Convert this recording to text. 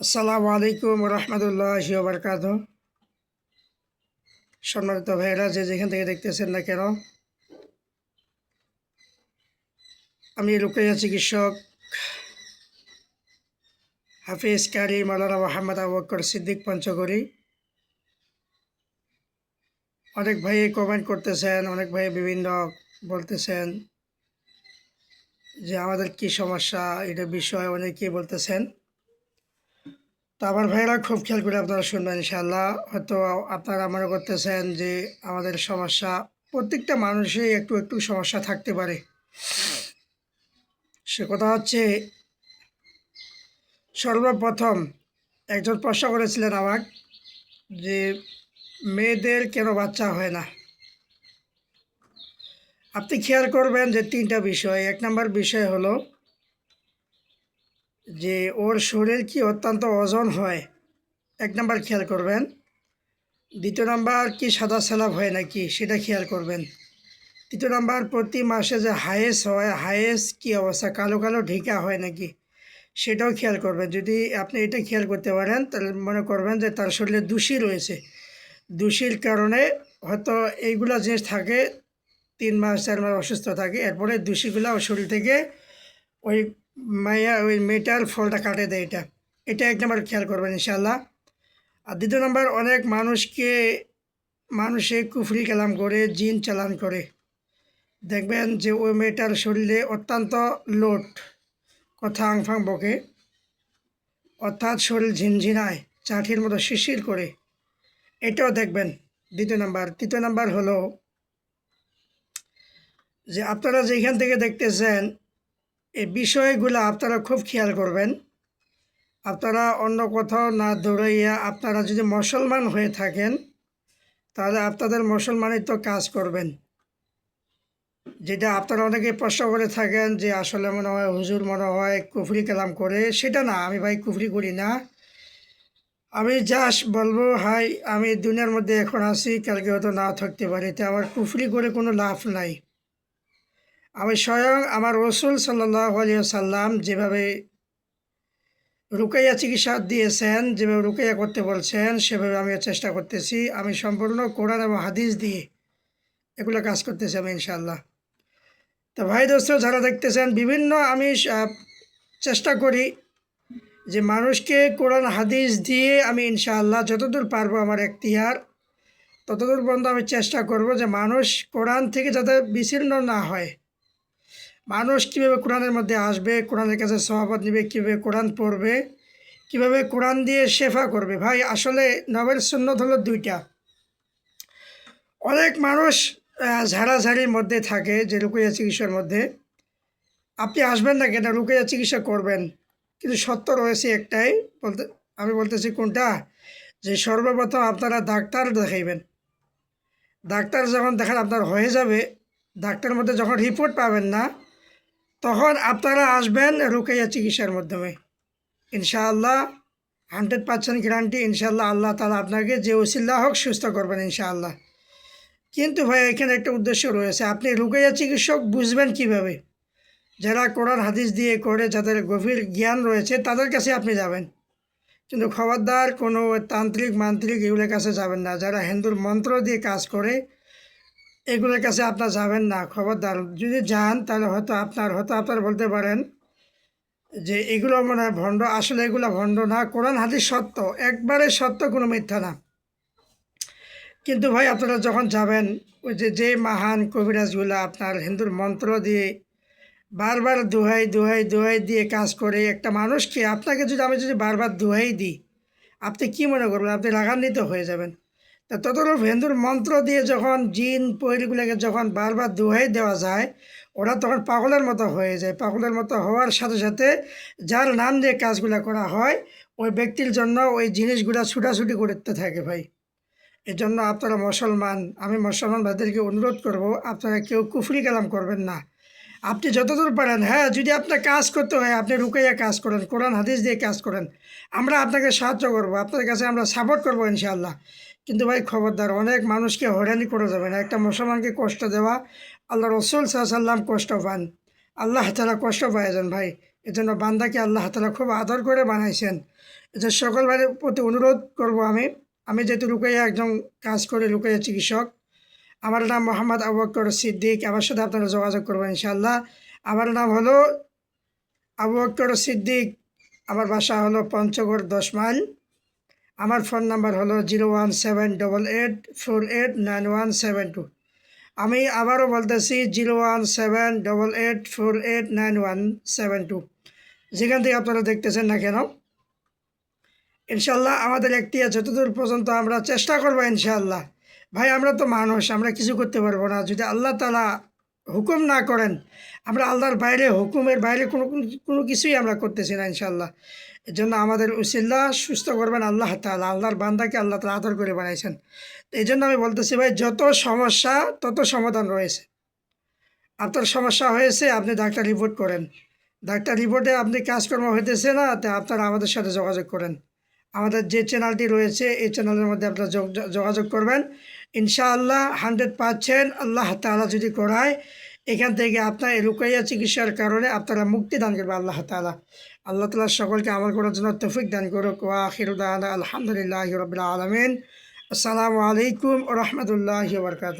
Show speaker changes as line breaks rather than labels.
আসসালামু আলাইকুম রহমতুল্লাহ বরকাত সম্মানিত ভাইরা যে যেখান থেকে দেখতেছেন না কেন, আমি রুকাইয়া চিকিৎসক হাফিজ কারি মৌলানা মোহাম্মদ আবকর সিদ্দিক পঞ্চগড়ি। অনেক ভাই কমেন্ট করতেছেন, অনেক ভাই বিভিন্ন বলতেছেন যে আমাদের কি সমস্যা, এটা বিষয়ে অনেকেই বলতেছেন। তো আমার ভাইয়েরা খুব খেয়াল করে আপনারা শুনবেন ইনশাল্লাহ হয়তো আপনারা মনে করতেছেন যে আমাদের সমস্যা, প্রত্যেকটা মানুষেরই একটু একটু সমস্যা থাকতে পারে। সে কথা হচ্ছে, সর্বপ্রথম একজন প্রশ্ন করেছিলেন আমাকে যে, মেয়েদের কেন বাচ্চা হয় না? আপনি খেয়াল করবেন যে তিনটা বিষয়। এক নম্বর বিষয় হলো যে ওর শরীর কি অত্যন্ত ওজন হয়, এক নাম্বার খেয়াল করবেন। দ্বিতীয় নাম্বার, কি সাদা সেলাভ হয় নাকি, সেটা খেয়াল করবেন। তৃতীয় নাম্বার, প্রতি মাসে যে হায়েস হয়, হায়েস কি অবস্থা, কালো কালো ঢিকা হয় নাকি, সেটাও খেয়াল করবেন। যদি আপনি এটা খেয়াল করতে পারেন, তাহলে মনে করবেন যে তার শরীরে দূষি রয়েছে। দূষির কারণে হয়তো এইগুলা জিনিস থাকে, তিন মাস, চার মাস অসুস্থ থাকে, এরপরে দূষিগুলা শরীর থেকে ওই মায়া ওই মেয়েটার ফলটা কাটে দেয় এটা। এটা এক নম্বর খেয়াল করবেন ইনশাল্লাহ আর দ্বিতীয় নম্বর, অনেক মানুষকে, মানুষে কুফরি কালাম করে, জিন চালান করে। দেখবেন যে ওই মেয়েটার শরীরে অত্যন্ত লোট কথা আংফাং বকে। অর্থাৎ শরীর ঝিনঝিনায়, চাঠির মতো শিশির করে। এটাও দেখবেন দ্বিতীয় নাম্বার। তৃতীয় নাম্বার হলো যে আপনারা যেখান থেকে দেখতেছেন এই বিষয়গুলো আপনারা খুব খেয়াল করবেন। আপনারা অন্য কোথাও না দৌড়াইয়া আপনারা যদি মুসলমান হয়ে থাকেন, তাহলে আপনাদের মুসলমানিত্ব কাজ করবেন। যেটা আপনারা অনেকে প্রশ্ন করে থাকেন যে আসলে মনে হয় হুজুর মনে হয় কুফরি কালাম করে, সেটা না, আমি ভাই কুফরি করি না। আমি জাস্ট বলব, হাই, আমি দুনিয়ার মধ্যে এখন আছি, কালকে হয়তো না থাকতে পারি, তো আমার কুফরি করে কোনো লাভ নাই। আমি স্বয়ং আমার রসুল সাল্লাহ সাল্লাম যেভাবে রুকাইয়া চিকিৎসা দিয়েছেন, যেভাবে রুকাইয়া করতে বলছেন, সেভাবে আমি চেষ্টা করতেছি। আমি সম্পূর্ণ কোরআন এবং হাদিস দিয়ে এগুলো কাজ করতেছি আমি ইনশাল্লাহ তো ভাই দোস্ত, যারা দেখতেছেন, বিভিন্ন আমি চেষ্টা করি যে মানুষকে কোরআন, হাদিস দিয়ে আমি, ইনশাআল্লাহ, যতদূর পারব আমার এখতিয়ার, ততদূর পর্যন্ত আমি চেষ্টা করব যে মানুষ কোরআন থেকে যাতে বিচ্ছিন্ন না হয়। মানুষ কীভাবে কোরআনের মধ্যে আসবে, কোরআনের কাছে সভাপত নেবে কীভাবে কোরআন পড়বে, কীভাবে কোরআন দিয়ে শেফা করবে? ভাই, আসলে নবেল সুন্নত হলো দুইটা। অনেক মানুষ ঝাড়াঝাড়ির মধ্যে থাকে, যে রুকুইয়া চিকিৎসার মধ্যে। আপনি আসবেন না কেন? রুকুইয়া চিকিৎসা করবেন। কিন্তু সত্য রয়েছে একটাই, বলতে, আমি বলতেছি কোনটা? যে সর্বপ্রথম আপনারা ডাক্তার দেখাইবেন। ডাক্তার যখন দেখান আপনার হয়ে যাবে ডাক্তার মধ্যে যখন রিপোর্ট পাবেন না তখন আপনারা আসবেন রুকাইয়া চিকিৎসার মাধ্যমে। ইনশাআল্লাহ হান্ড্রেড পার্সেন্ট গ্যারান্টি ইনশাআল্লাহ আল্লাহ তালা আপনাকে যে ওসিল্লা হোক সুস্থ করবেন ইনশাআল্লাহ। কিন্তু ভাই, এখানে একটা উদ্দেশ্য রয়েছে। আপনি রুকাইয়া চিকিৎসক বুঝবেন কীভাবে? যারা কোরআন, হাদিস দিয়ে করে যাদের গভীর জ্ঞান রয়েছে, তাদের কাছে আপনি যাবেন। কিন্তু খবরদার কোনো তান্ত্রিক, মান্ত্রিক এগুলোর কাছে যাবেন না। যারা হিন্দুর মন্ত্র দিয়ে কাজ করে এগুলোর কাছে আপনার যাবেন না, খবরদার। যদি যান, তাহলে হয়তো আপনার হয়তো আপনার বলতে পারেন যে এগুলো মনে হয় ভণ্ড। আসলে এগুলো ভণ্ড না, কোরআন, হাদিস সত্য। একবারে সত্য কোনো মিথ্যা না। কিন্তু ভাই, আপনারা যখন যাবেন, ওই যে যে মহান কবিরাজগুলো আপনার হিন্দুর মন্ত্র দিয়ে বারবার দোহাই দোহাই দোহাই দিয়ে কাজ করে, একটা মানুষকে আপনাকে যদি, আমি যদি বারবার দোহাই দিই, আপনি কি মনে করবেন? আপনি রাগান্বিত হয়ে যাবেন। ততরূপ হিন্দুর মন্ত্র দিয়ে যখন জিন, পৈরিগুলোকে যখন বারবার দোহাই দেওয়া যায়, ওরা তখন পাগলের মতো হয়ে যায়। পাগলের মতো হওয়ার সাথে সাথে যার নাম দিয়ে কাজগুলো করা হয়, ওই ব্যক্তির জন্য ওই জিনিসগুলো ছুটাছুটি করতে থাকে ভাই। এজন্য আপনারা মুসলমান, আমি মুসলমান ভাইদেরকে অনুরোধ করব, আপনারা কেউ কুফরি কালাম করবেন না। আপনি যতদূর পারেন হ্যাঁ যদি আপনার কাজ করতে হয়, আপনি রুকাইয়া কাজ করেন, কোরআন, হাদিস দিয়ে কাজ করেন। আমরা আপনাকে সাহায্য করব আপনার কাছে আমরা সাপোর্ট করব ইনশাআল্লাহ। কিন্তু ভাই, খবরদার, অনেক মানুষকে হয়রানি করে যাবে না একটা মুসলমানকে কষ্ট দেওয়া, আল্লাহ রসুল সাল্লাম কষ্ট পান। আল্লাহ তালা কষ্ট পায় যান ভাই। এজন্য বান্দাকে আল্লাহ তালা খুব আদর করে বানাইছেন। এজন্য সকল ভাইয়ের প্রতি অনুরোধ করব আমি। আমি যেহেতু রুকাইয়া একজন কাজ করে, রুকাইয়া চিকিৎসক আমার নাম মোহাম্মদ আবু বকর সিদ্দিক। আমার সাথে আপনারা যোগাযোগ করবেন ইনশাল্লাহ আমার নাম হলো আবু বকর সিদ্দিক। আমার বাসা হলো পঞ্চগড় দশ মাইল আমার ফোন নাম্বার হলো zero one seven double eight four eight nine one seven two. আমি আবারও বলতেছি zero one seven double eight four eight nine one seven two. যেখান থেকে আপনারা দেখতেছেন না কেন ইনশাল্লাহ আমাদের একটি যতদূর পর্যন্ত আমরা চেষ্টা করব ইনশাল্লাহ ভাই, আমরা তো মানুষ, আমরা কিছু করতে পারব না। যদি আল্লাহ তালা হুকুম না করেন, আমরা আল্লাহর বাইরে, হুকুমের বাইরে কোনো কোনো কিছুই আমরা করতেছি না ইনশাল্লাহ এর জন্য আমাদের উসিল্লা সুস্থ করবেন আল্লাহ তালা আল্লাহর বান্দাকে আল্লাহ তালা আদর করে বানাইছেন। এই জন্য আমি বলতেছি ভাই, যত সমস্যা, তত সমাধান রয়েছে। আপনার সমস্যা হয়েছে, আপনি ডাক্তার রিপোর্ট করেন। ডাক্তার রিপোর্টে আপনি কাজকর্ম হইতেছে না, তা আপনারা আমাদের সাথে যোগাযোগ করেন। আমাদের যে চ্যানেলটি রয়েছে, এই চ্যানেলের মধ্যে আপনারা যোগ- যোগাযোগ করবেন। ইনশাআল্লাহ হান্ড্রেড পার্সেন্ট আল্লাহ তালা যদি করায়, এখান থেকে আপনার রুকাইয়া চিকিৎসার কারণে আপনারা মুক্তি দান করবে আল্লাহ তালা আল্লাহ তালা সকলকে আমল করার জন্য তৌফিক দান করুক। ওয়া আখিরুদ্দান আলহামদুলিল্লাহ রবিল আলমিন। আসসালামু আলাইকুম রহমতুল্লাহ বরকাত